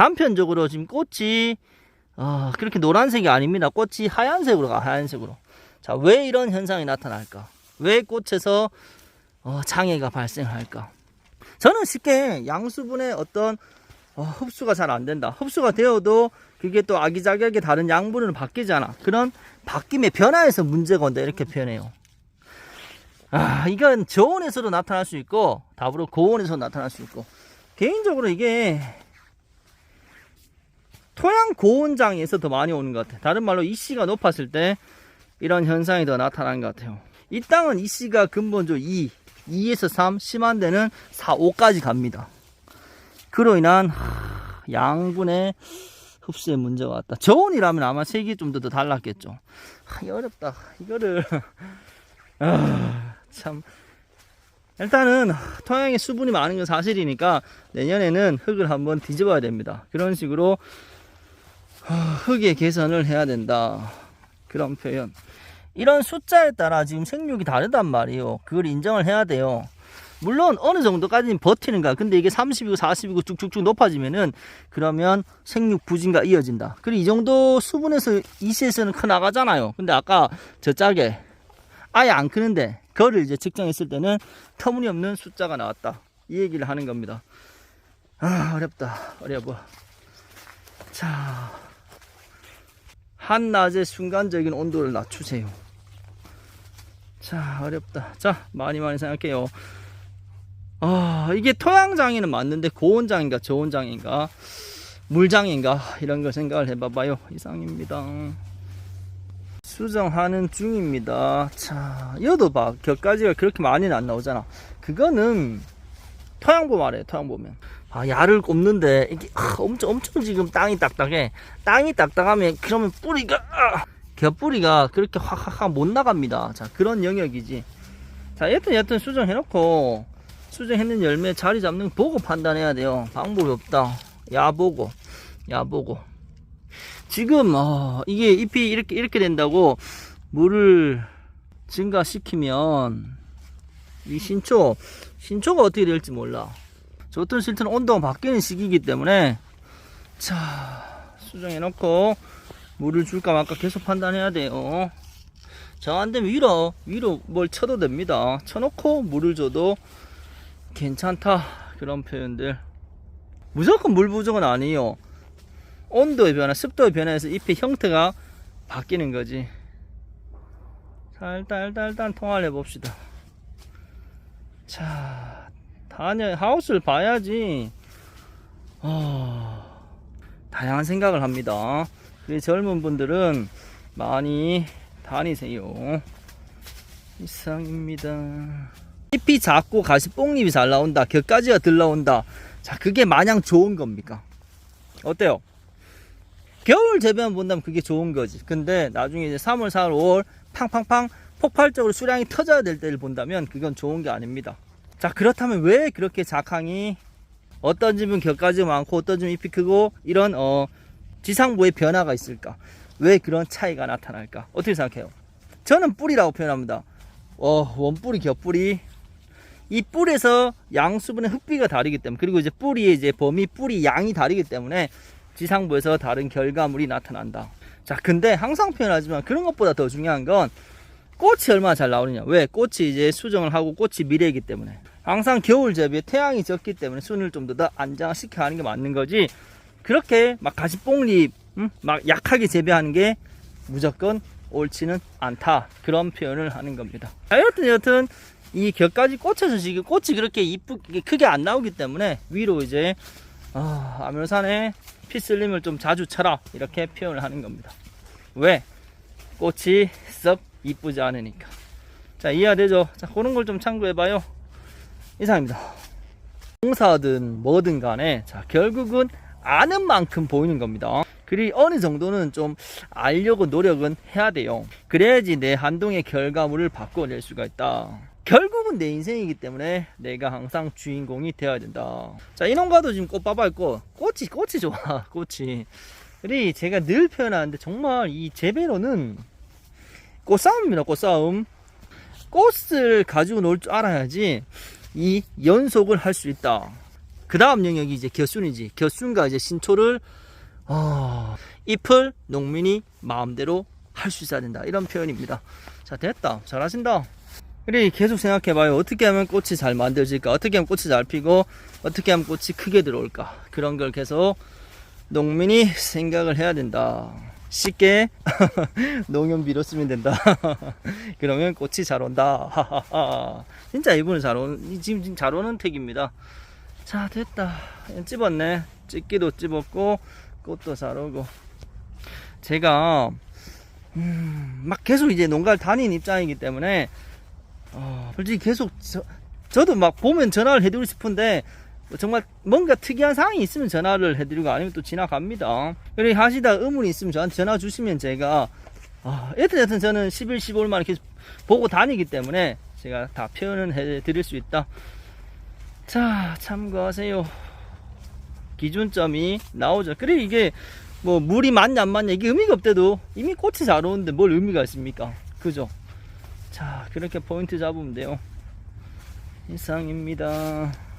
단편적으로 지금 꽃이 아, 그렇게 노란색이 아닙니다. 꽃이 하얀색으로 가, 하얀색으로. 자, 왜 이런 현상이 나타날까? 왜 꽃에서 어, 장애가 발생할까? 저는 쉽게 양수분의 어떤 어, 흡수가 잘 안 된다. 흡수가 되어도 그게 또 아기자기하게 다른 양분으로 바뀌잖아. 그런 바뀜의 변화에서 문제가 온다. 이렇게 표현해요. 아, 이건 저온에서도 나타날 수 있고, 답으로 고온에서 나타날 수 있고, 개인적으로 이게 토양 고온장에서 더 많이 오는 것 같아요. 다른 말로 이씨가 높았을 때 이런 현상이 더 나타나는 것 같아요. 이 땅은 이씨가 근본적으로 2, 2에서 3, 심한 데는 4, 5까지 갑니다. 그로 인한 하, 양분의 흡수에 문제가 왔다. 저온이라면 아마 색이 좀 더 달랐겠죠. 하, 이 어렵다. 이거를 아, 참 일단은 토양에 수분이 많은 건 사실이니까 내년에는 흙을 한번 뒤집어야 됩니다. 그런 식으로 하, 흙의 개선을 해야 된다. 그런 표현. 이런 숫자에 따라 지금 생육이 다르단 말이에요. 그걸 인정을 해야 돼요. 물론 어느 정도까지는 버티는가. 근데 이게 30이고 40이고 쭉쭉쭉 높아지면은 그러면 생육 부진과 이어진다. 그리고 이 정도 수분에서 이시에서는 크 나가잖아요. 근데 아까 저 짝에 아예 안 크는데 그거를 이제 측정했을 때는 터무니없는 숫자가 나왔다. 이 얘기를 하는 겁니다. 아 어렵다. 어려워. 자 한낮의 순간적인 온도를 낮추세요. 자 어렵다. 자 많이 많이 생각해요. 아 이게 토양장애는 맞는데 고온장인가 저온장인가 물장인가 이런 걸 생각을 해봐봐요. 이상입니다. 수정하는 중입니다. 자, 이어도 봐. 격가지가 그렇게 많이는 안 나오잖아. 그거는 토양보 말이에요. 토양보면. 아, 야를 꼽는데 이게 아, 엄청 엄청 지금 땅이 딱딱해. 땅이 딱딱하면 그러면 뿌리가 아, 겹뿌리가 그렇게 확확확 못 나갑니다. 자, 그런 영역이지. 자, 여튼 여튼 수정해 놓고 수정했는 열매 자리 잡는 거 보고 판단해야 돼요. 방법이 없다. 야 보고, 야 보고. 지금 어, 이게 잎이 이렇게 이렇게 된다고 물을 증가시키면 이 신초 신초가 어떻게 될지 몰라. 좋든 싫든 온도가 바뀌는 시기이기 때문에 자 수정해 놓고 물을 줄까 말까 계속 판단해야 돼요. 저 안되면 위로 위로 뭘 쳐도 됩니다. 쳐놓고 물을 줘도 괜찮다 그런 표현들. 무조건 물 부족은 아니에요. 온도의 변화, 습도의 변화에서 잎의 형태가 바뀌는 거지. 자, 일단, 일단, 일단 통화를 해봅시다. 자, 다녀, 하우스를 봐야지. 어, 다양한 생각을 합니다. 그래서 젊은 분들은 많이 다니세요. 이상입니다. 잎이 작고 가시 뽕잎이 잘 나온다. 격가지가 들 나온다. 자, 그게 마냥 좋은 겁니까? 어때요? 겨울 재배만 본다면 그게 좋은 거지. 근데 나중에 이제 3월, 4월, 5월 팡팡팡 폭발적으로 수량이 터져야 될 때를 본다면 그건 좋은 게 아닙니다. 자, 그렇다면 왜 그렇게 작황이 어떤 집은 격가지 많고 어떤 집은 잎이 크고 이런 어 지상부의 변화가 있을까? 왜 그런 차이가 나타날까? 어떻게 생각해요? 저는 뿌리라고 표현합니다. 어, 원뿌리, 겹뿌리. 이 뿔에서 양수분의 흡비가 다르기 때문에 그리고 이제 뿌리의 이제 범위 뿌리 양이 다르기 때문에 지상부에서 다른 결과물이 나타난다. 자, 근데 항상 표현하지만 그런 것보다 더 중요한 건 꽃이 얼마나 잘 나오느냐. 왜? 꽃이 이제 수정을 하고 꽃이 미래이기 때문에. 항상 겨울 재배에 태양이 적기 때문에 순을 좀 더 안정시켜 하는 게 맞는 거지. 그렇게 막 가시뽕잎, 음? 막 약하게 재배하는 게 무조건 옳지는 않다. 그런 표현을 하는 겁니다. 자, 여튼, 여튼, 이 격까지 꽃에서 지금 꽃이 그렇게 이쁘게 크게 안 나오기 때문에 위로 이제, 아, 아묘산에 피슬림을 좀 자주 쳐라 이렇게 표현을 하는 겁니다. 왜? 꽃이 썩 이쁘지 않으니까. 자 이해되죠? 자 그런 걸 좀 참고해 봐요. 이상입니다. 공사든 뭐든 간에 자 결국은 아는 만큼 보이는 겁니다. 그리 어느 정도는 좀 알려고 노력은 해야 돼요. 그래야지 내 한동의 결과물을 바꿔낼 수가 있다. 결국은 내 인생이기 때문에 내가 항상 주인공이 되어야 된다. 자, 이놈과도 지금 꽃 봐봐 있고, 꽃이, 꽃이 좋아, 꽃이. 그리 제가 늘 표현하는데 정말 이 재배로는 꽃싸움입니다, 꽃싸움. 꽃을 가지고 놀 줄 알아야지 이 연속을 할 수 있다. 그 다음 영역이 이제 겨순이지. 겨순과 이제 신초를, 어, 잎을 농민이 마음대로 할 수 있어야 된다. 이런 표현입니다. 자, 됐다. 잘하신다. 그래, 계속 생각해봐요. 어떻게 하면 꽃이 잘 만들어질까? 어떻게 하면 꽃이 잘 피고, 어떻게 하면 꽃이 크게 들어올까? 그런 걸 계속 농민이 생각을 해야 된다. 쉽게 농연비로 쓰면 된다. 그러면 꽃이 잘 온다. 진짜 이분은 잘 오는, 지금, 잘 오는 택입니다. 자, 됐다. 찝었네. 찢기도 찝었고, 꽃도 잘 오고. 제가, 음, 막 계속 이제 농가를 다닌 입장이기 때문에, 어, 솔직히 계속, 저, 저도 막 보면 전화를 해드리고 싶은데, 뭐 정말 뭔가 특이한 상황이 있으면 전화를 해드리고 아니면 또 지나갑니다. 그래 하시다 의문이 있으면 저한테 전화 주시면 제가 아, 여튼 여튼 저는 11, 15일만 계속 보고 다니기 때문에 제가 다 표현은 해드릴 수 있다. 자 참고하세요. 기준점이 나오죠. 그래 이게 뭐 물이 맞냐 안 맞냐 이게 의미가 없대도 이미 꽃이 잘 오는데 뭘 의미가 있습니까? 그죠? 자 그렇게 포인트 잡으면 돼요. 이상입니다.